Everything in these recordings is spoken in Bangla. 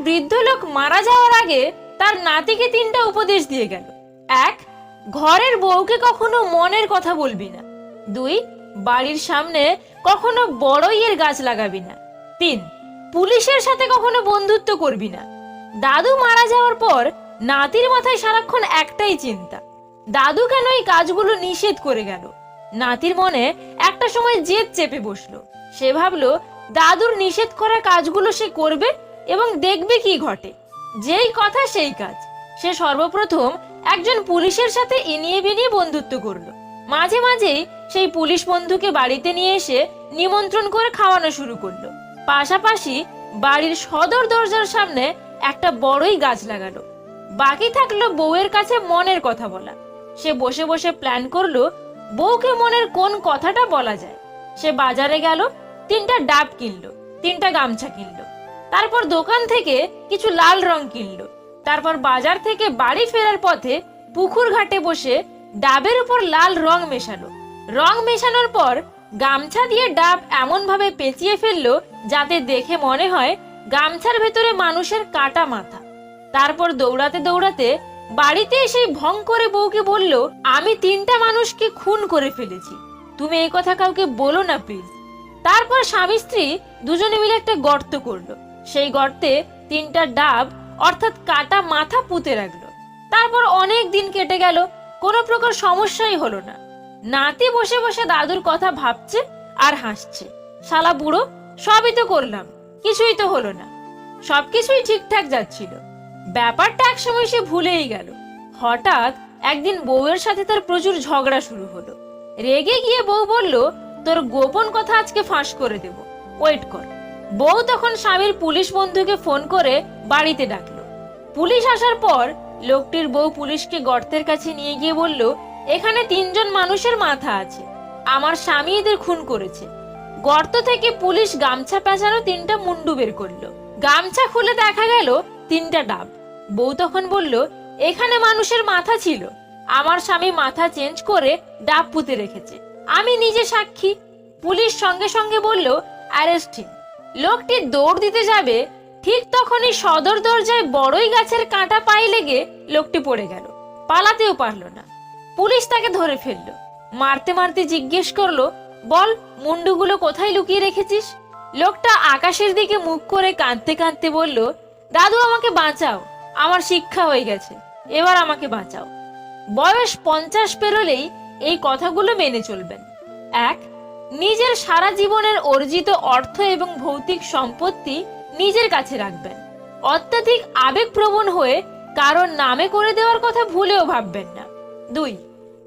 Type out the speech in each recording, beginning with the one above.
বৃদ্ধ লোক মারা যাওয়ার আগে তার নাতিকে তিনটা উপদেশ দিয়ে গেল। এক, ঘরের বউকে কখনো মনের কথা বলবি না। দুই, বাড়ির সামনে কখনো বড়ইয়ের গাছ লাগাবি না। তিন, পুলিশের সাথে কখনো বন্ধুত্ব করবি না। দাদু মারা যাওয়ার পর নাতির মাথায় সারাক্ষণ একটাই চিন্তা। দাদু কেন এই কাজগুলো নিষেধ করে গেল? নাতির মনে একটা সময় জেদ চেপে বসল। সে ভাবলো, দাদুর নিষেধ করা কাজগুলো সে করবে এবং দেখবে কি ঘটে? যেই কথা সেই কাজ। সে সর্বপ্রথম একজন পুলিশের সাথে ইনিয়ে বিনিয়ে বন্ধুত্ব করল। মাঝে মাঝেই সেই পুলিশ বন্ধুকে বাড়িতে নিয়ে এসে নিমন্ত্রণ করে খাওয়ানো শুরু করল। পাশাপাশি বাড়ির সদর দরজার সামনে একটা বড়ই গাছ লাগালো। বাকি থাকল বউয়ের কাছে মনের কথা বলা। সে বসে বসে প্ল্যান করল বউকে মনের কোন কথাটা বলা যায়। সে বাজারে গেল, তিনটা ডাব কিনলো, তিনটা গামছা কিনলো। তারপর দোকান থেকে কিছু লাল রং কিনলো। তারপর বাজার থেকে বাড়ি ফেরার পথে পুকুর ঘাটে বসে ডাবের উপর লাল রং মেশালো। রং মেশানোর পর গামছা দিয়ে ডাব এমন ভাবে পেঁচিয়ে ফেলল যাতে দেখে মনে হয় গামছার ভেতরে মানুষের কাটা মাথা। তারপর দৌড়াতে দৌড়াতে বাড়িতে এসে ভং করে বউকে বলল, আমি তিনটা মানুষকে খুন করে ফেলেছি। তুমি এই কথা কাউকে বলো না প্লিজ তারপর স্বামী স্ত্রী দুজনে মিলে একটা গর্ত করল। সেই গর্তে তিনটা ডাব, অর্থাৎ কাটা মাথা পুঁতে রাখল। তারপর অনেক দিন কেটে গেল, কোনো প্রকার সমস্যাই হলো না। নাতি বসে বসে দাদুর কথা ভাবছে আর হাসছে। শালা বুড়ো, সবই তো করলাম, কিছুই তো হলো না। সবকিছুই ঠিকঠাক যাচ্ছিল। ব্যাপারটা একসময় সে ভুলেই গেল। হঠাৎ একদিন বউয়ের সাথে তার প্রচুর ঝগড়া শুরু হলো। রেগে গিয়ে বউ বলল, তোর গোপন কথা আজকে ফাঁস করে দেব। ওয়েট কর। বউ তখন স্বামীর পুলিশ বন্ধুকে ফোন করে বাড়িতে ডাকলো। পুলিশ আসার পর লোকটির বউ পুলিশকে গর্তের কাছে নিয়ে গিয়ে বলল, এখানে তিনজন মানুষের মাথা আছে। আমার স্বামী এদের খুন করেছে। গর্ত থেকে পুলিশ গামছা পেঁচানো তিনটা মুন্ডু বের করল। গামছা খুলে দেখা গেল তিনটা ডাব। বউ তখন বলল, এখানে মানুষের মাথা ছিল। আমার স্বামী মাথা চেঞ্জ করে ডাব পুঁতে রেখেছে। আমি নিজে সাক্ষী। পুলিশ সঙ্গে সঙ্গে বলল, অ্যারেস্টিং লোকটি দৌড় দিতে যাবে, ঠিক তখনই সদর দরজায় বড়ই গাছের কাঁটা পায়ে লেগে লোকটি পড়ে গেল। পালাতেও পারল না। পুলিশ তাকে ধরে ফেলল। মারতে মারতে জিজ্ঞেস করল, বল, মুন্ডুগুলো কোথায় লুকিয়ে রেখেছিস? লোকটা আকাশের দিকে মুখ করে কাঁদতে কাঁদতে বলল, দাদু, আমাকে বাঁচাও। আমার শিক্ষা হয়ে গেছে। এবার আমাকে বাঁচাও। বয়স পঞ্চাশ পেরোলেই এই কথাগুলো মেনে চলবেন। এক নিজের সারা জীবনের অর্জিত অর্থ এবং ভৌতিক সম্পত্তি নিজের কাছে রাখবেন। অত্যাধিক আবেগপ্রবণ হয়ে কারোর নামে করে দেওয়ার কথা ভুলেও ভাববেন না। দুই,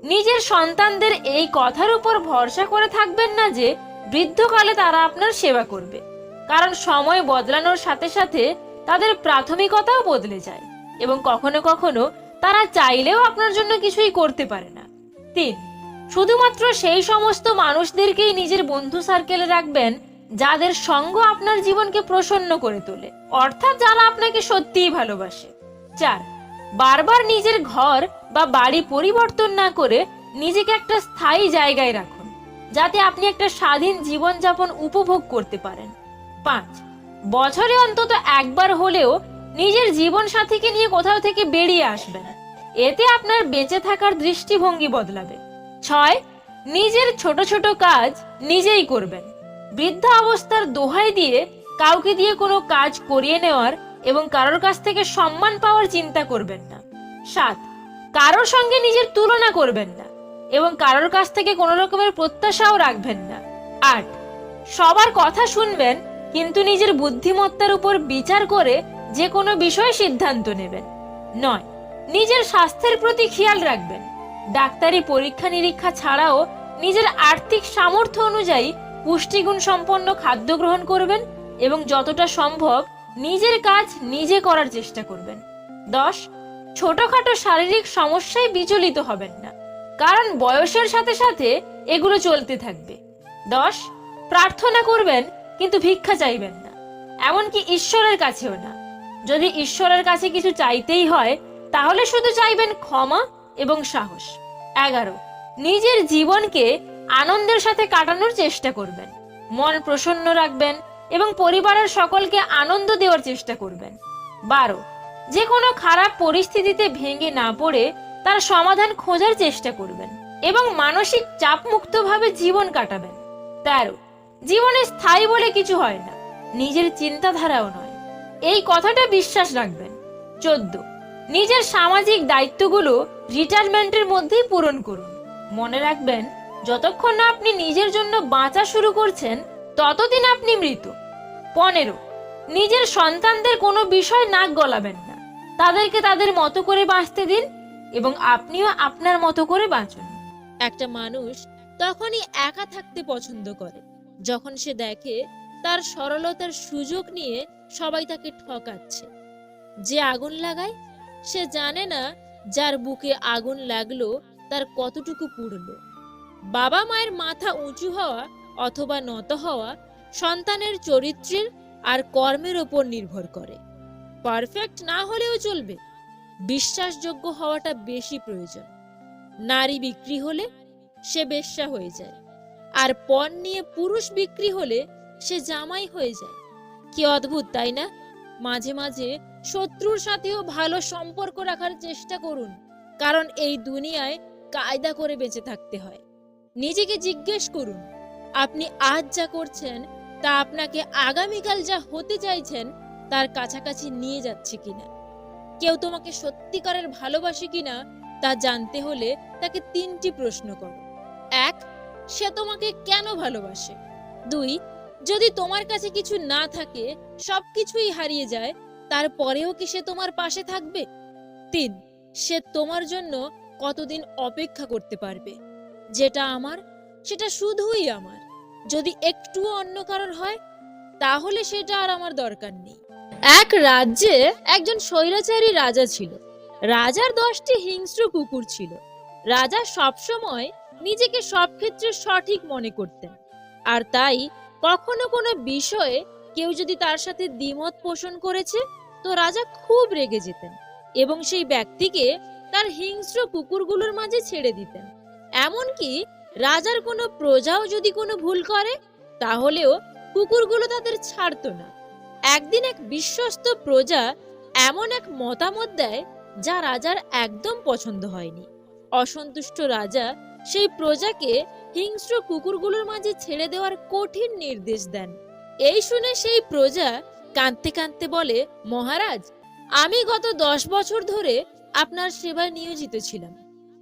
নিজের সন্তানদের এই কথার উপর ভরসা করে থাকবেন না যে বৃদ্ধকালে তারা আপনার সেবা করবে। কারণ সময় বদলানোর সাথে সাথে তাদের প্রাথমিকতাও বদলে যায় এবং কখনো কখনো তারা চাইলেও আপনার জন্য কিছুই করতে পারে না। তিন শুধুমাত্র সেই সমস্ত মানুষদেরকেই নিজের বন্ধু সার্কেলে রাখবেন যাদের সঙ্গ আপনার জীবনকে প্রসন্ন করে তোলে। অর্থাৎ যারা আপনাকে সত্যিই ভালোবাসে। চার, বারবার নিজের ঘর বা বাড়ি পরিবর্তন না করে নিজেকে একটা স্থায়ী জায়গায় রাখুন, যাতে আপনি একটা স্বাধীন জীবনযাপন উপভোগ করতে পারেন। পাঁচ, বছরে অন্তত একবার হলেও নিজের জীবন সাথীকে নিয়ে কোথাও থেকে বেরিয়ে আসবেন এতে আপনার বেঁচে থাকার দৃষ্টিভঙ্গি বদলাবে। ছয়, নিজের ছোট ছোট কাজ নিজেই করবেন। বৃদ্ধা অবস্থার দোহাই দিয়ে কাউকে দিয়ে কোনো কাজ করিয়ে নেওয়ার এবং কারোর কাছ থেকে সম্মান পাওয়ার চিন্তা করবেন না। সাত, কারোর সঙ্গে নিজের তুলনা করবেন না এবং কারোর কাছ থেকে কোনো রকমের প্রত্যাশাও রাখবেন না। আট, সবার কথা শুনবেন কিন্তু নিজের বুদ্ধিমত্তার উপর বিচার করে যে কোনো বিষয়ে সিদ্ধান্ত নেবেন। নয়, নিজের স্বাস্থ্যের প্রতি খেয়াল রাখবেন। ডাক্তারি পরীক্ষা নিরীক্ষা ছাড়াও নিজের আর্থিক সামর্থ্য অনুযায়ী পুষ্টিগুণ সম্পন্ন খাদ্য গ্রহণ করবেন এবং যতটা সম্ভব নিজের কাজ নিজে করার চেষ্টা করবেন। দশ, ছোটখাটো শারীরিক সমস্যায় বিচলিত হবেন না, কারণ বয়সের সাথে সাথে এগুলো চলতে থাকবে। দশ, প্রার্থনা করবেন কিন্তু ভিক্ষা চাইবেন না, এমনকি ঈশ্বরের কাছেও না। যদি ঈশ্বরের কাছে কিছু চাইতেই হয়, তাহলে শুধু চাইবেন ক্ষমা এবং সাহস। এগারো, নিজের জীবনকে আনন্দের সাথে কাটানোর চেষ্টা করবেন। মন প্রসন্ন রাখবেন এবং পরিবারের সকলকে আনন্দ দেওয়ার চেষ্টা করবেন। বারো যে কোনো খারাপ পরিস্থিতিতে ভেঙে না পড়ে তার সমাধান খোঁজার চেষ্টা করবেন এবং মানসিক চাপমুক্তভাবে জীবন কাটাবেন। তেরো, জীবনে স্থায়ী বলে কিছু হয় না, নিজের চিন্তাধারাও নয়। এই কথাটা বিশ্বাস রাখবেন। চোদ্দ, নিজের সামাজিক দায়িত্বগুলো রিটায়ারমেন্টের মধ্যেই পূরণ করুন। মনে রাখবেন, যতক্ষণ না আপনি নিজের জন্য বাঁচা শুরু করছেন, ততদিন আপনি মৃত। পনেরো, নিজের সন্তানদের কোনো বিষয় নাক গলাবেন না। তাদেরকে তাদের মতো করে বাঁচতে দিন এবং আপনিও আপনার মতো করে বাঁচুন। একটা মানুষ তখনই একা থাকতে পছন্দ করে, যখন সে দেখে তার সরলতার সুযোগ নিয়ে সবাই তাকে ঠকাচ্ছে। যে আগুন লাগায়, সে জানে না যার বুকে আগুন লাগল, তার কতটুকু পুড়লো? বাবা মায়ের মাথা উঁচু হওয়া অথবা নত হওয়া সন্তানের চরিত্রের আর কর্মের ওপর নির্ভর করে। পারফেক্ট না হলেও চলবে। বিশ্বাসযোগ্য হওয়াটা বেশি প্রয়োজন। নারী বিক্রি হলে সে বেশ্যা হয়ে যায়। আর পণ নিয়ে পুরুষ বিক্রি হলে সে জামাই হয়ে যায়। কি অদ্ভুত, তাই না? মাঝে মাঝে শত্রুর সাথেও ভালো সম্পর্ক রাখার চেষ্টা করুন, কারণ এই দুনিয়ায় কায়দা করে বেঁচে থাকতে হয়। নিজেকে জিজ্ঞেস করুন, আপনি আজ যা করছেন, তা আপনাকে আগামীকাল যা হতে চাইছেন, তার কাছাকাছি নিয়ে যাচ্ছে কিনা? কেউ তোমাকে সত্যিকারের ভালোবাসে কিনা, তা জানতে হলে তাকে তিনটি প্রশ্ন করো। এক, সে তোমাকে কেন ভালোবাসে? দুই যদি তোমার কাছে কিছু না থাকে, সবকিছুই হারিয়ে যায়, তারপরেও কি সে তোমার পাশে থাকবে? তিন, সে তোমার জন্য কতদিন অপেক্ষা করতে পারবে? যেটা আমার, সেটা শুধুই আমার। যদি একটুও অন্য কারোর হয়, তাহলে সেটা আর আমার দরকার নেই। এক রাজ্যে একজন স্বৈরাচারী রাজা ছিল। রাজার দশটি হিংস্র কুকুর ছিল। রাজা সবসময় নিজেকে সব ক্ষেত্রে সঠিক মনে করতেন। আর তাই কখনো কোনো বিষয়ে কেউ যদি তার সাথে দ্বিমত পোষণ করেছে, তো রাজা খুব রেগে যেতেন এবং সেই ব্যক্তিকে তার হিংস্র কুকুরগুলোর মাঝে ছেড়ে দিতেন। এমনকি রাজার কোনো প্রজাও যদি কোনো ভুল করে, তাহলেও কুকুরগুলো তাদের ছাড়তো না। একদিন এক বিশ্বস্ত প্রজা এমন এক মতামত দেয়, যা রাজার একদম পছন্দ হয়নি। অসন্তুষ্ট রাজা সেই প্রজাকে হিংস্র কুকুরগুলোর মাঝে ছেড়ে দেওয়ার কঠিন নির্দেশ দেন। এই শুনে সেই প্রজা কাঁদতে কাঁদতে বলে, মহারাজ, আমি গত দশ বছর ধরে আপনার সেবায় নিয়োজিত ছিলাম।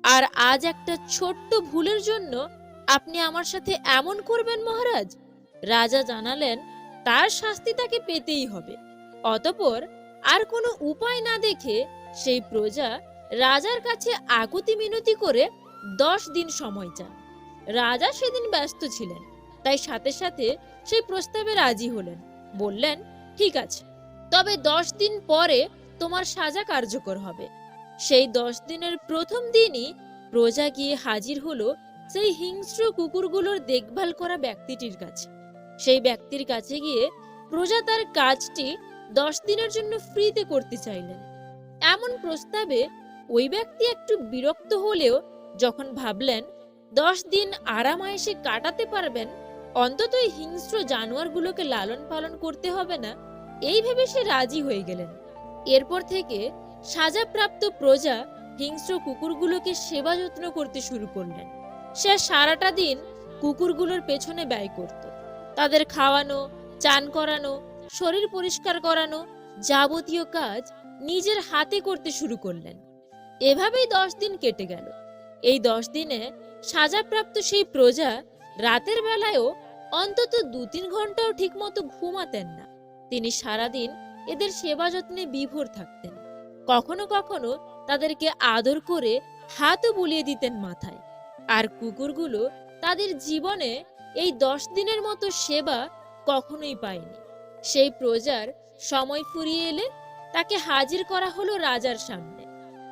আর আজ একটা ছোট্ট ভুলের জন্য আপনি আমার সাথে এমন করবেন, মহারাজ? রাজা জানালেন, তার শাস্তি তাকে পেতেই হবে। অতপর আর কোনো উপায় না দেখে সেই প্রজা রাজার কাছে আকুতি মিনতি করে দশ দিন সময় চান। রাজা সেদিন ব্যস্ত ছিলেন, তাই সাথে সাথে সেই প্রস্তাবে রাজি হলেন। বললেন, ঠিক আছে, তবে দশ দিন পরে তোমার সাজা কার্যকর হবে। সেই দশ দিনের প্রথম দিনই প্রজা গিয়ে হাজির হলো সেই হিংস্র কুকুরগুলোর দেখভাল করা ব্যক্তিটির কাছে। সেই ব্যক্তির কাছে গিয়ে প্রজা তার কাজটি দশ দিনের জন্য ফ্রিতে করতে চাইলেন। এমন প্রস্তাবে ওই ব্যক্তি একটু বিরক্ত হলেও যখন ভাবলেন দশ দিন আরামায়েসে কাটাতে পারবেন, অন্তত এই হিংস্র জানোয়ারগুলোকে লালন পালন করতে হবে না, এই ভেবে সে রাজি হয়ে গেলেন। এরপর থেকে সাজাপ্রাপ্ত প্রজা হিংস্র কুকুরগুলোকে সেবা যত্ন করতে শুরু করলেন। সে সারাটা দিন কুকুরগুলোর পেছনে ব্যয় করত। তাদের খাওয়ানো, চান করানো, শরীর পরিষ্কার করানো যাবতীয় কাজ নিজের হাতে করতে শুরু করলেন। এভাবেই দশ দিন কেটে গেল। এই দশ দিনে সাজাপ্রাপ্ত সেই প্রজা রাতের বেলায়ও অন্তত দু তিন ঘন্টাও ঠিকমতো ঘুমাতেন না। তিনি সারাদিন এদের সেবা যত্নে বিভোর থাকতেন। কখনো কখনো তাদেরকে আদর করে হাতও বুলিয়ে দিতেন মাথায়। আর কুকুরগুলো তাদের জীবনে এই দশ দিনের মতো সেবা কখনোই পায়নি। সেই প্রজার সময় ফুরিয়ে এলে তাকে হাজির করা হলো রাজার সামনে।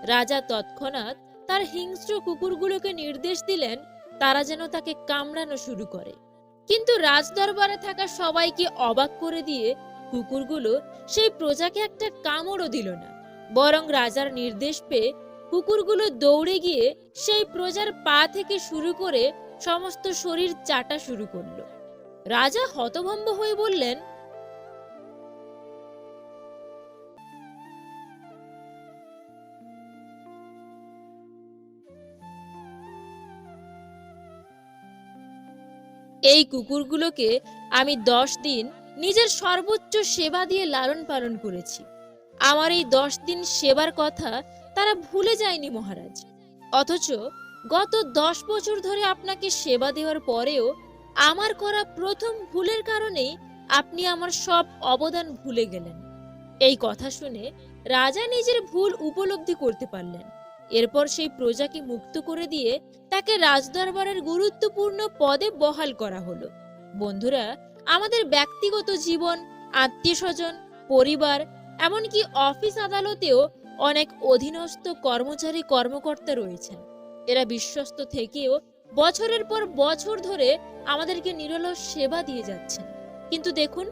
রাজা তৎক্ষণাৎ তার হিংস্র কুকুরগুলোকে নির্দেশ দিলেন, তারা যেন তাকে কামড়ানো শুরু করে। কিন্তু রাজদরবারে থাকা সবাইকে অবাক করে দিয়ে কুকুরগুলো সেই প্রজাকে একটা কামড়ও দিল না। বরং রাজার নির্দেশ পেয়ে কুকুরগুলো দৌড়ে গিয়ে সেই প্রজার পা থেকে শুরু করে সমস্ত শরীর চাটা শুরু করল। রাজা হতভম্ব হয়ে বললেন এই কুকুরগুলোকে আমি দশ দিন নিজের সর্বোচ্চ সেবা দিয়ে লালন পালন করেছি। আমার এই দশ দিন সেবার কথা তারা ভুলে যায়নি মহারাজ। অথচ গত দশ বছর ধরে আপনাকে সেবা দেওয়ার পরেও আমার করা প্রথম ভুলের কারণেই আপনি আমার সব অবদান ভুলে গেলেন। এই কথা শুনে রাজা নিজের ভুল উপলব্ধি করতে পারলেন। এরপর সেই প্রজাকে মুক্ত করে দিয়ে তাকে রাজদরবারের গুরুত্বপূর্ণ পদে বহাল করা হলো। বন্ধুরা, আমাদের ব্যক্তিগত জীবন আত্মীয় স্বজন পরিবার, এমনকি অফিস আদালতেও অনেক অধীনস্থ কর্মচারী কর্মকর্তা রয়েছেন। এরা বিশ্বস্ত থেকেও বছরের পর বছর ধরে আমাদেরকে নিরলস সেবা দিয়ে যাচ্ছেন। কিন্তু দেখুন,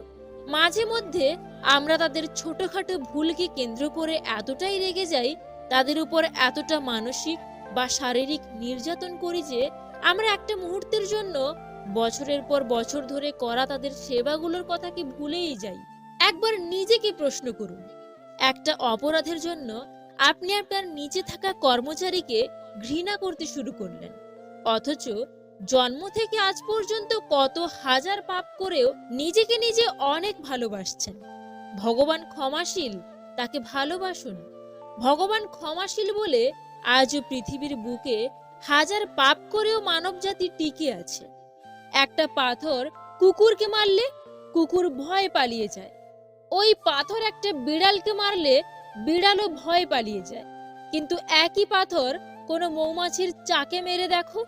মাঝে মধ্যে আমরা তাদের ছোটখাটো ভুলকে কেন্দ্র করে এতটাই রেগে যাই তাদের উপর এতটা মানসিক বা শারীরিক নির্যাতন করি যে, আমরা একটা মুহূর্তের জন্য বছরের পর বছর ধরে করা তাদের সেবাগুলোর কথা কি ভুলেই যাই? একবার নিজেকে প্রশ্ন করুন। একটা অপরাধের জন্য আপনি আপনার নিচে থাকা কর্মচারীকে ঘৃণা করতে শুরু করলেন। অথচ জন্ম থেকে আজ পর্যন্ত কত হাজার পাপ করেও নিজেকে নিজে অনেক ভালোবাসছেন। ভগবান ক্ষমাশীল, তাকে ভালোবাসুন। ভগবান ক্ষমাশীল বলে আজও পৃথিবীর বুকে হাজার পাপ করেও মানবজাতি টিকে আছে। একটা পাথর কুকুরকে মারলে কুকুর ভয় পালিয়ে যায়। ওই পাথর একটা বিড়ালকে মারলে বিড়ালও ভয় পালিয়ে যায়। কিন্তু একই পাথর কোনো মৌমাছির চাকে মেরে দেখো,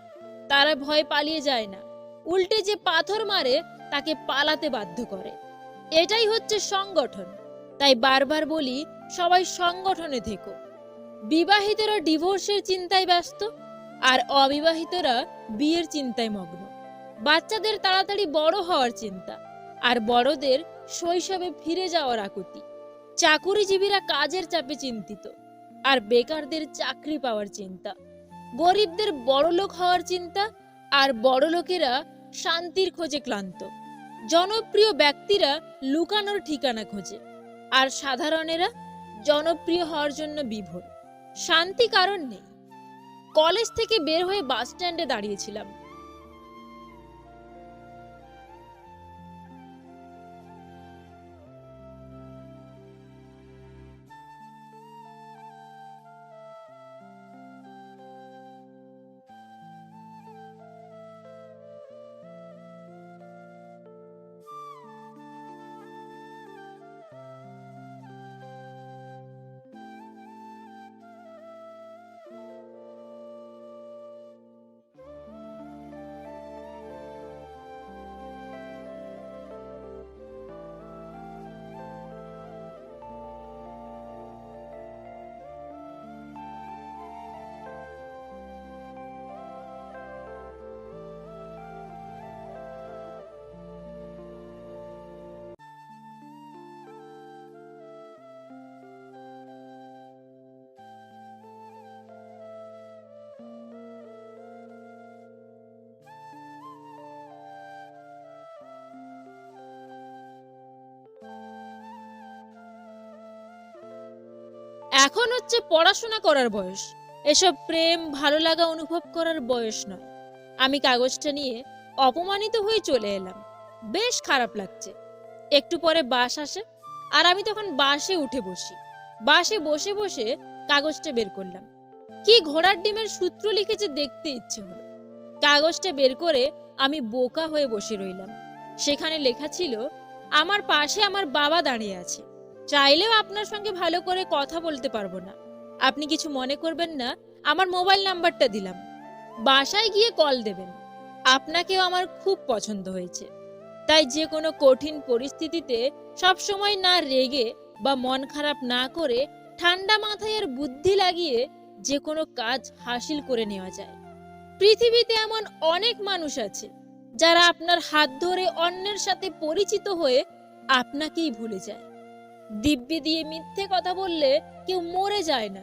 তারা ভয় পালিয়ে যায় না। উল্টে যে পাথর মারে, তাকে পালাতে বাধ্য করে। এটাই হচ্ছে সংগঠন। তাই বারবার বলি সবাই সংগঠনে থেকো। বিবাহিতরা ডিভোর্সের চিন্তায় ব্যস্ত আর অবিবাহিতরা বিয়ের চিন্তায় মগ্ন। বাচ্চাদের তাড়াতাড়ি বড় হওয়ার চিন্তা আর বড়দের শৈশবে ফিরে যাওয়ার আকুতি। চাকুরিজীবীরা কাজের চাপে চিন্তিত আর বেকারদের চাকরি পাওয়ার চিন্তা। গরিবদের বড়লোক হওয়ার চিন্তা আর বড়লোকেরা শান্তির খোঁজে ক্লান্ত। জনপ্রিয় ব্যক্তিরা লুকানোর ঠিকানা খোঁজে আর সাধারণেরা জনপ্রিয় হওয়ার জন্য বিভোর। শান্তি কারণ নেই। কলেজ থেকে বের হয়ে বাস স্ট্যান্ডে দাঁড়িয়েছিলাম। এখন হচ্ছে পড়াশোনা করার বয়স। এসব প্রেম, ভালো লাগা অনুভব করার বয়স নয়। আমি কাগজটা নিয়ে অপমানিত হয়ে চলে এলাম। বেশ খারাপ লাগছে। একটু পরে বাস আসে আর আমি তখন বাসে উঠে বসি। বাসে বসে বসে কাগজটা বের করলাম। কি ঘোড়ার ডিমের সূত্র লিখেছে দেখতে ইচ্ছে হলো। কাগজটা বের করে আমি বোকা হয়ে বসে রইলাম। সেখানে লেখা ছিল, আমার পাশে আমার বাবা দাঁড়িয়ে আছে। চাইলেও আপনার সঙ্গে ভালো করে কথা বলতে পারব না। আপনি কিছু মনে করবেন না, আমার মোবাইল নাম্বারটা দিলাম। বাসায় গিয়ে কল দেবেন। আপনাকেও আমার খুব পছন্দ হয়েছে। তাই যে কোনো কঠিন পরিস্থিতিতে সব সময় না রেগে বা মন খারাপ না করে ঠান্ডা মাথায় আর বুদ্ধি লাগিয়ে যে কোনো কাজ হাসিল করে নেওয়া যায়। পৃথিবীতে এমন অনেক মানুষ আছে, যারা আপনার হাত ধরে অন্যের সাথে পরিচিত হয়ে আপনাকেই ভুলে যায়। দিব্যি দিয়ে মিথ্যে কথা বললে কেউ মরে যায় না।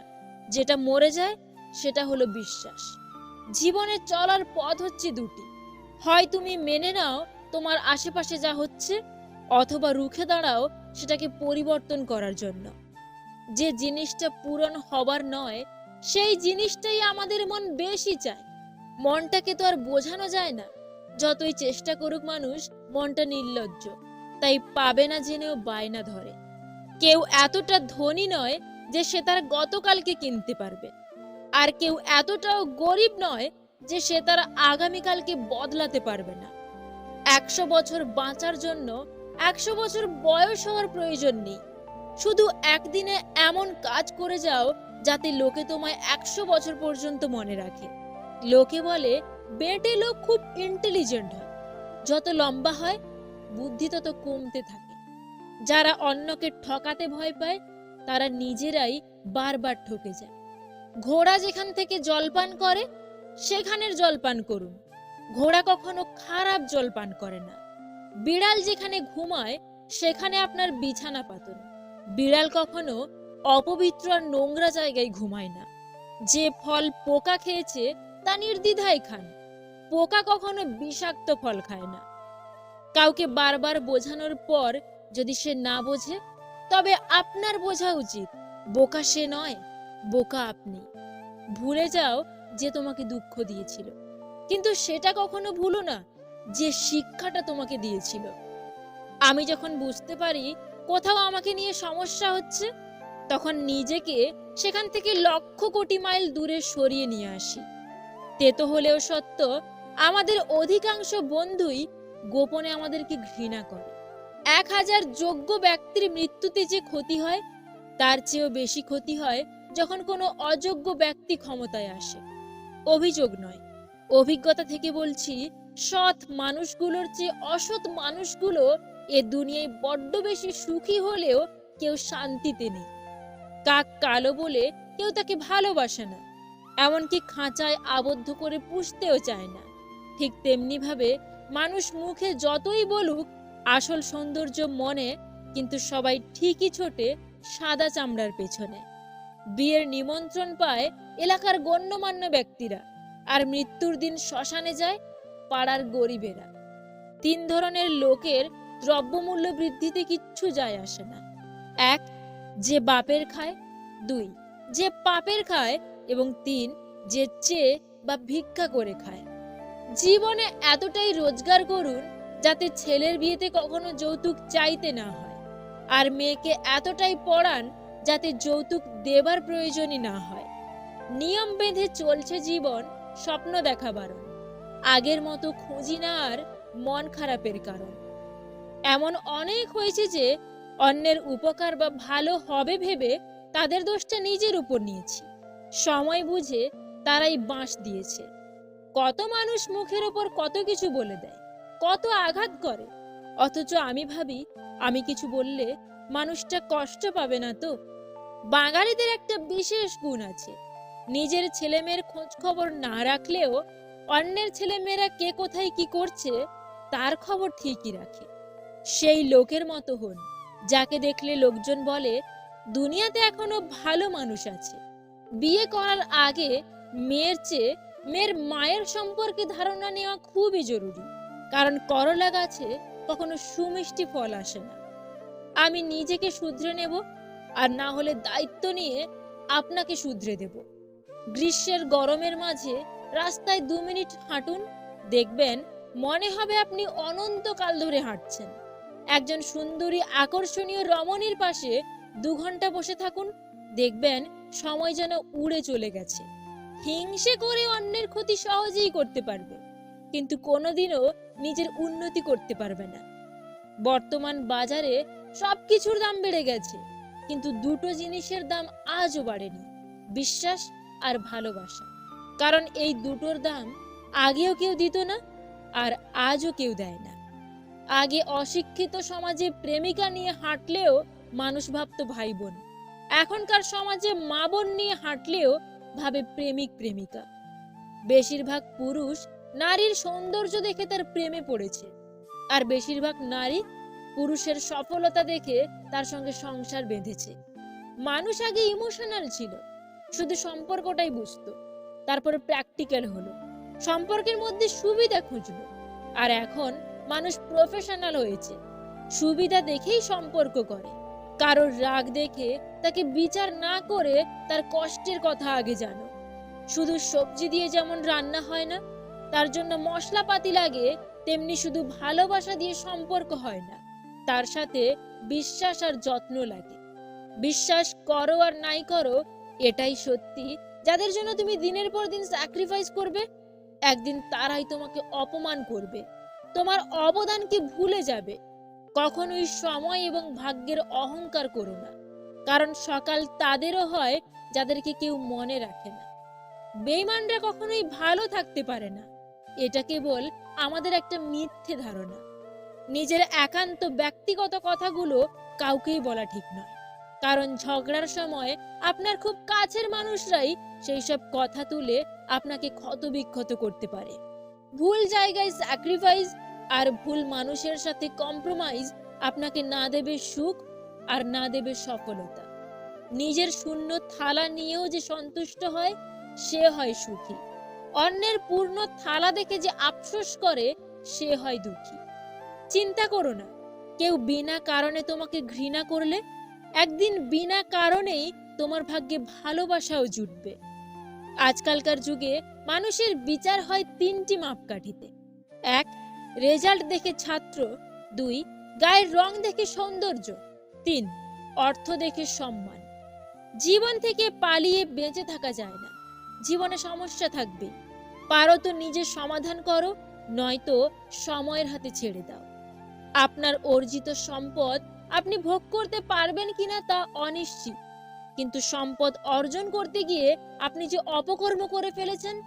যেটা মরে যায়, সেটা হলো বিশ্বাস। জীবনে চলার পথ হচ্ছে দুটি। হয় তুমি মেনে নাও তোমার আশেপাশে যা হচ্ছে, অথবা রুখে দাঁড়াও সেটাকে পরিবর্তন করার জন্য। যে জিনিসটা পূরণ হবার নয়, সেই জিনিসটাই আমাদের মন বেশি চায়। মনটাকে তো আর বোঝানো যায় না। যতই চেষ্টা করুক মানুষ, মনটা নির্লজ্জ। তাই পাবে না জেনেও বায়না ধরে। কেউ এতটা ধনী নয় যে সে তার গতকালকে কিনতে পারবে। আর কেউ এতটাও গরিব নয় যে সে তার আগামীকালকে বদলাতে পারবে না। একশো বছর বাঁচার জন্য একশো বছর বয়স হওয়ার প্রয়োজন নেই। শুধু একদিনে এমন কাজ করে যাও যাতে লোকে তোমায় একশো বছর পর্যন্ত মনে রাখে। লোকে বলে, বেটে লোক খুব ইন্টেলিজেন্ট হয়। যত লম্বা হয়, বুদ্ধি তত কমতে থাকে। যারা অন্যকে ঠকাতে ভয় পায়, তারা নিজেরাই বারবার ঠকে যায়। ঘোড়া যেখান থেকে জলপান করে, সেখানের জলপান করুন। ঘোড়া কখনো খারাপ জলপান করে না। বিড়াল যেখানে ঘুমায়, সেখানে আপনার বিছানা পাতুন বিড়াল কখনো অপবিত্র আর নোংরা জায়গায় ঘুমায় না। যে ফল পোকা খেয়েছে, তা নির্দ্বিধায় খান। পোকা কখনো বিষাক্ত ফল খায় না। কাউকে বারবার বোঝানোর পর যদি সে না বোঝে, তবে আপনার বোঝা উচিত। বোকা সে নয়, বোকা আপনি। ভুলে যাও যে তোমাকে দুঃখ দিয়েছিল। কিন্তু সেটা কখনো ভুলো না যে শিক্ষাটা তোমাকে দিয়েছিল। আমি যখন বুঝতে পারি কোথাও আমাকে নিয়ে সমস্যা হচ্ছে, তখন নিজেকে সেখান থেকে লক্ষ কোটি মাইল দূরে সরিয়ে নিয়ে আসি। তেতো হলেও সত্য, আমাদের অধিকাংশ বন্ধুই গোপনে আমাদেরকে ঘৃণা করে। এক হাজার যোগ্য ব্যক্তির মৃত্যুতে যে ক্ষতি হয়, তার চেয়েও বেশি ক্ষতি হয় যখন কোনো অযোগ্য ব্যক্তি ক্ষমতায় আসে। অভিযোগ নয়। অভিজ্ঞতা থেকে বলছি, সৎ মানুষগুলোর চেয়ে অসৎ মানুষগুলো এ দুনিয়ায় বড্ড বেশি সুখী হলেও কেউ শান্তিতে নেই। কাক কালো বলে কেউ তাকে ভালোবাসে না, এমনকি খাঁচায় আবদ্ধ করে পুষতেও চায় না। ঠিক তেমনি ভাবে মানুষ মুখে যতই বলুক আসল সৌন্দর্য মনে, কিন্তু সবাই ঠিকই ছোটে সাদা চামড়ার পেছনে। বিয়ের নিমন্ত্রণ পায় এলাকার গণ্যমান্য ব্যক্তিরা, আর মৃত্যুর দিন শ্মশানে যায় পাড়ার গরিবেরা। তিন ধরনের লোকের দ্রব্যমূল্য বৃদ্ধিতে কিচ্ছু যায় আসে না। এক, যে বাপের খায়। দুই, যে পাপের খায়। এবং তিন, যে চেয়ে বা ভিক্ষা করে খায়। জীবনে এতটাই রোজগার করুন যাতে ছেলের বিয়েতে কখনো যৌতুক চাইতে না হয়। আর মেয়েকে এতটাই পড়ান যাতে যৌতুক দেবার প্রয়োজনই না হয়। নিয়ম বেঁধে চলছে জীবন, স্বপ্ন দেখা বারণ। আগের মতো খুঁজি না আর মন খারাপের কারণ। এমন অনেক হয়েছে যে, অন্যের উপকার বা ভালো হবে ভেবে তাদের দোষটা নিজের উপর নিয়েছি। সময় বুঝে তারাই বাঁশ দিয়েছে। কত মানুষ মুখের ওপর কত কিছু বলে দেয়। কত আঘাত করে। অথচ আমি ভাবি, আমি কিছু বললে মানুষটা কষ্ট পাবে না তো। বাঙালিদের একটা বিশেষ গুণ আছে। নিজের ছেলেমেয়ের খোঁজ খবর না রাখলেও অন্যের ছেলেমেয়েরা কে কোথায় কি করছে, তার খবর ঠিকই রাখে। সেই লোকের মতো হন, যাকে দেখলে লোকজন বলে, দুনিয়াতে এখনও ভালো মানুষ আছে। বিয়ে করার আগে মেয়ের চেয়ে মেয়ের মায়ের সম্পর্কে ধারণা নেওয়া খুবই জরুরি। কারণ করলা গাছে কখনো সুমিষ্টি ফল আসে না। আমি নিজেকে শুধরে নেব আর না হলে দায়িত্ব নিয়ে আপনাকে শুধরে দেব। গ্রীষ্মের গরমের মাঝে রাস্তায় দু মিনিট হাঁটুন, দেখবেন মনে হবে আপনি অনন্তকাল ধরে হাঁটছেন। একজন সুন্দরী আকর্ষণীয় রমণীর পাশে দু ঘণ্টা বসে থাকুন, দেখবেন সময় যেন উড়ে চলে গেছে। হিংসে করে অন্যের ক্ষতি সহজেই করতে পারবে। কিন্তু কোনোদিনও নিজের উন্নতি করতে পারবে না। বর্তমান বাজারে সব কিছুর দাম বেড়ে গেছে, কিন্তু দুটো জিনিসের দাম আজও বাড়েনি, বিশ্বাস আর ভালোবাসা। কারণ এই দুটোর দাম আগেও কেউ দিত না আর আজও কেউ দেয় না। আগে অশিক্ষিত সমাজে প্রেমিকা নিয়ে হাঁটলেও মানুষ ভাবতো ভাই বোন এখনকার সমাজে মা বোন নিয়ে হাঁটলেও ভাবে প্রেমিক প্রেমিকা। বেশিরভাগ পুরুষ নারীর সৌন্দর্য দেখে তার প্রেমে পড়েছে। আর বেশিরভাগ নারী পুরুষের সফলতা দেখে তার সঙ্গে সংসার বেঁধেছে। মানুষ আগে ইমোশনাল ছিল, শুধু সম্পর্কটাই বুঝতো, তারপরে প্র্যাকটিক্যাল হলো, সম্পর্কের মধ্যে সুবিধা খুঁজলো, আর এখন মানুষ প্রফেশনাল হয়েছে, সুবিধা দেখেই সম্পর্ক করে, কারোর রাগ দেখে তাকে বিচার না করে তার কষ্টের কথা আগে জানো, শুধু সবজি দিয়ে যেমন রান্না হয় না তার জন্য মশলাপাতি লাগে, তেমনি শুধু ভালোবাসা দিয়ে সম্পর্ক হয় না, তার সাথে বিশ্বাস আর যত্ন লাগে। বিশ্বাস করো আর নাই করো, এটাই সত্যি। যাদের জন্য তুমি দিনের পর দিন স্যাক্রিফাইস করবে, একদিন তারাই তোমাকে অপমান করবে। তোমার অবদানকে ভুলে যাবে? কখনোই সময় এবং ভাগ্যের অহংকার করো না। কারণ সকাল তাদেরও হয়, যাদেরকে কেউ মনে রাখে না। বেইমানরা কখনোই ভালো থাকতে পারে না। এটা কেবল আমাদের একটা মিথ্যে ধারণা। নিজের একান্ত ব্যক্তিগত কথাগুলো কাউকেই বলা ঠিক নয়। কারণ ঝগড়ার সময় আপনার খুব কাছের মানুষরাই সেই সব কথা তুলে আপনাকে ক্ষতবিক্ষত করতে পারে। ভুল জায়গায় স্যাক্রিফাইস আর ভুল মানুষের সাথে কম্প্রোমাইজ আপনাকে না দেবে সুখ আর না দেবে সফলতা। নিজের শূন্য থালা নিয়েও যে সন্তুষ্ট হয়, সে হয় সুখী। অন্যের পূর্ণ থালা দেখে যে আফসোস করে, সে হয় দুঃখী। চিন্তা করো না, কেউ বিনা কারণে তোমাকে ঘৃণা করলে, একদিন বিনা কারণেই তোমার ভাগ্যে ভালোবাসাও জুটবে। আজকালকার যুগে মানুষের বিচার হয় তিনটি মাপকাঠিতে। এক, রেজাল্ট দেখে ছাত্র। দুই, গায়ের রং দেখে সৌন্দর্য। তিন, অর্থ দেখে সম্মান। জীবন থেকে পালিয়ে বেঁচে থাকা যায় না। জীবনে সমস্যা থাকবে পারো তো নিজে সমাধান করো, নয়তো সময়ের হাতে ছেড়ে দাও। আপনার অর্জিত সম্পদ আপনি ভোগ করতে পারবেন কিনা তা অনিশ্চিত। কিন্তু সম্পদ অর্জন করতে গিয়ে আপনি যে অপকর্ম করে ফেলেছেন,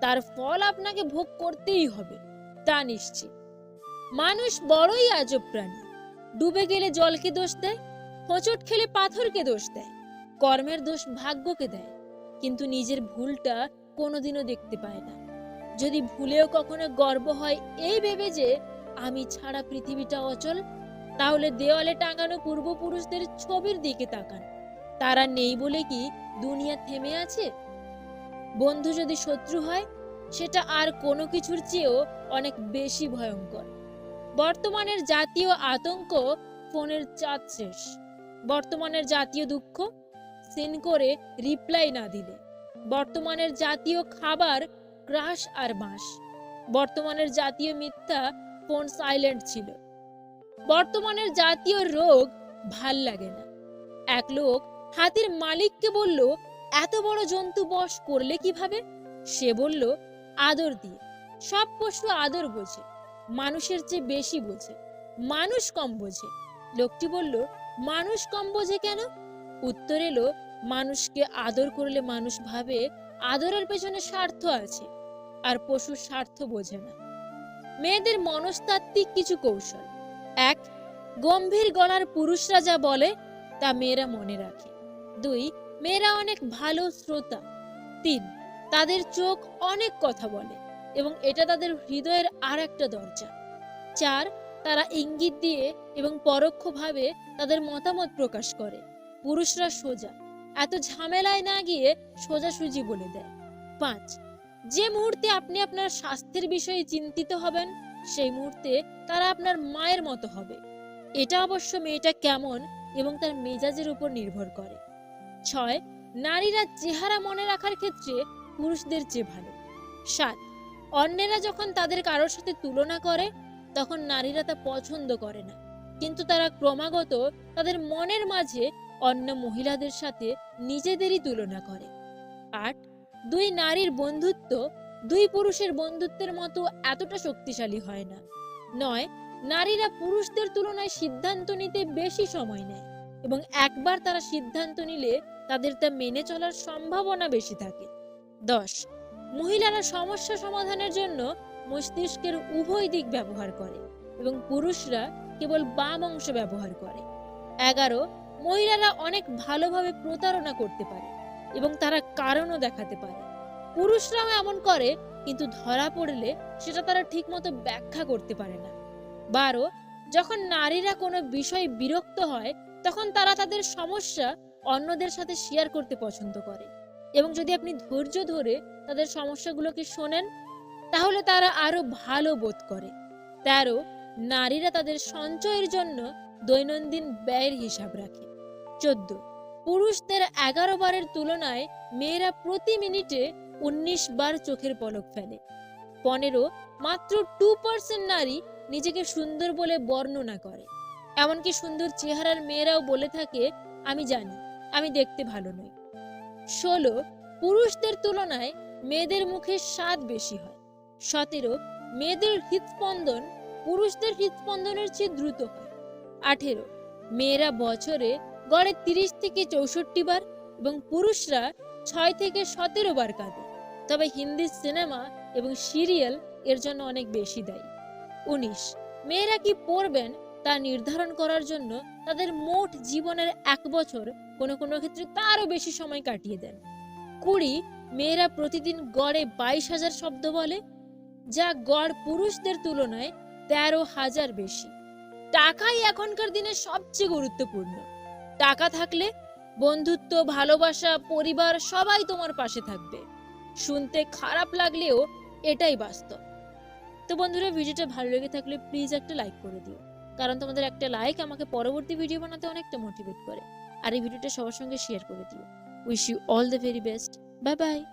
তার ফল আপনাকে ভোগ করতেই হবে, তা নিশ্চিত। মানুষ বড়ই আজব প্রাণী। ডুবে গেলে জলকে দোষ দেয়, হোঁচট খেলে পাথরকে দোষ দেয়, কর্মের দোষ ভাগ্যকে দেয়। কিন্তু নিজের ভুলটা কোনোদিনও দেখতে পায় না। যদি ভুলেও কখনো গর্ব হয় এই ভেবে যে আমি ছাড়া পৃথিবীটা অচল, তাহলে দেওয়ালে টাঙানো পূর্বপুরুষদের ছবির দিকে তাকান। তারা নেই বলে কি দুনিয়া থেমে আছে? বন্ধু যদি শত্রু হয়, সেটা আর কোনো কিছুর চেয়েও অনেক বেশি ভয়ঙ্কর। বর্তমানের জাতীয় আতঙ্ক ফোনের চাঁদ শেষ। বর্তমানের জাতীয় দুঃখ সিন করে রিপ্লাই না দিলে। বর্তমানের জাতীয় খাবার ক্রাশ আর বাঁশ। বর্তমানের জাতীয় মিথ্যা ফোন সাইলেন্ট ছিল। বর্তমানের জাতীয় রোগ ভালো লাগে না। এক লোক হাতির মালিককে বলল, এত বড় জন্তু বশ করলে কীভাবে? সে বলল, আদর দিয়ে। সব পশু আদর বোঝে, মানুষের চেয়ে বেশি বোঝে, মানুষ কম বোঝে। লোকটি বলল, মানুষ কম বোঝে কেন? উত্তর এলো, মানুষকে আদর করলে মানুষ ভাবে আদরের পেছনে স্বার্থ আছে, আর পশুর স্বার্থ বোঝে না। মেয়েদের মনস্তাত্ত্বিক কিছু কৌশল। এক, গম্ভীর গলার পুরুষরা যা বলে, তা মেয়েরা মনে রাখে। দুই, মেয়েরা অনেক ভালো শ্রোতা। তিন, তাদের চোখ অনেক কথা বলে, এবং এটা তাদের হৃদয়ের আর একটা দরজা। চার, তারা ইঙ্গিত দিয়ে এবং পরোক্ষভাবে তাদের মতামত প্রকাশ করে। পুরুষরা সোজা। এত ঝামেলায় না গিয়ে সোজাসুজি বলে দেয়। পাঁচ, যে মুহূর্তে আপনি আপনার স্বাস্থ্যের বিষয়ে চিন্তিত হবেন, সেই মুহূর্তে তারা আপনার মায়ের মতো হবে। এটা অবশ্য মেয়েটা কেমন এবং তার মেজাজের উপর নির্ভর করে। ছয়, নারীরা চেহারা মনে রাখার ক্ষেত্রে পুরুষদের চেয়ে ভালো। সাত, অন্যেরা যখন তাদের কারোর সাথে তুলনা করে, তখন নারীরা তা পছন্দ করে না। কিন্তু তারা ক্রমাগত তাদের মনের মাঝে অন্য মহিলাদের সাথে নিজেদেরই তুলনা করে। আট, দুই নারীর বন্ধুত্ব দুই পুরুষের বন্ধুত্বের মতো এতটা শক্তিশালী হয় না। নয়, নারীরা পুরুষদের তুলনায় সিদ্ধান্ত নিতে বেশি সময় নেয় এবং একবার তারা সিদ্ধান্ত নিলে তাদের তা মেনে চলার সম্ভাবনা বেশি থাকে। দশ, মহিলারা সমস্যা সমাধানের জন্য মস্তিষ্কের উভয় দিক ব্যবহার করে এবং পুরুষরা কেবল বাম অংশ ব্যবহার করে। এগারো মহিলারা অনেক ভালোভাবে প্রতারণা করতে পারে এবং তারা কারণও দেখাতে পারে। পুরুষরাও এমন করে, কিন্তু ধরা পড়লে সেটা তারা ঠিকমতো ব্যাখ্যা করতে পারে না। বারো, যখন নারীরা কোনো বিষয়ে বিরক্ত হয়, তখন তারা তাদের সমস্যা অন্যদের সাথে শেয়ার করতে পছন্দ করে। এবং যদি আপনি ধৈর্য ধরে তাদের সমস্যাগুলোকে শোনেন, তাহলে তারা আরও ভালো বোধ করে। তেরো, নারীরা তাদের সঞ্চয়ের জন্য দৈনন্দিন ব্যয়ের হিসাব রাখে। চোদ্দ। পুরুষদের এগারো বারের তুলনায় মেয়েরা প্রতি মিনিটে উনিশ বার চোখের পলক ফেলে। পনেরো, মাত্র টু পার্সেন্ট নারী নিজেকে সুন্দর বলে বর্ণনা করে। এমনকি সুন্দর চেহারার মেয়েরাও বলে থাকে, আমি জানি, আমি দেখতে ভালো নই। ষোলো, পুরুষদের তুলনায় মেয়েদের মুখে স্বাদ বেশি হয়। সতেরো, মেয়েদের হৃদস্পন্দন পুরুষদের হৃদস্পন্দনের চেয়ে দ্রুত হয়। আঠেরো, মেয়েরা বছরে গড়ে তিরিশ থেকে চৌষট্টি বার এবং পুরুষরা ছয় থেকে সতেরো বার কাঁদে। তবে হিন্দি সিনেমা এবং সিরিয়াল এর জন্য অনেক বেশি দেয়। উনিশ, মেয়েরা কি পড়বেন তা নির্ধারণ করার জন্য তাদের মোট জীবনের এক বছর কোনো কোনো ক্ষেত্রে তারও বেশি সময় কাটিয়ে দেন। কুড়ি, মেয়েরা প্রতিদিন গড়ে বাইশ হাজার শব্দ বলে, যা গড় পুরুষদের তুলনায় তেরো হাজার বেশি। টাকাই এখনকার দিনে সবচেয়ে গুরুত্বপূর্ণ। টাকা থাকলে বন্ধুত্ব, ভালোবাসা, পরিবার সবাই তোমার পাশে থাকবে। শুনতে খারাপ লাগলেও এটাই বাস্তব। তো বন্ধুরা, ভিডিওটা ভালো লেগে থাকলে প্লিজ একটা লাইক করে দিও। কারণ তোমাদের একটা লাইক আমাকে পরবর্তী ভিডিও বানাতে অনেকটা মোটিভেট করে। আর এই ভিডিওটা সবার সঙ্গে শেয়ার করে দিও। Wish you all the very best bye bye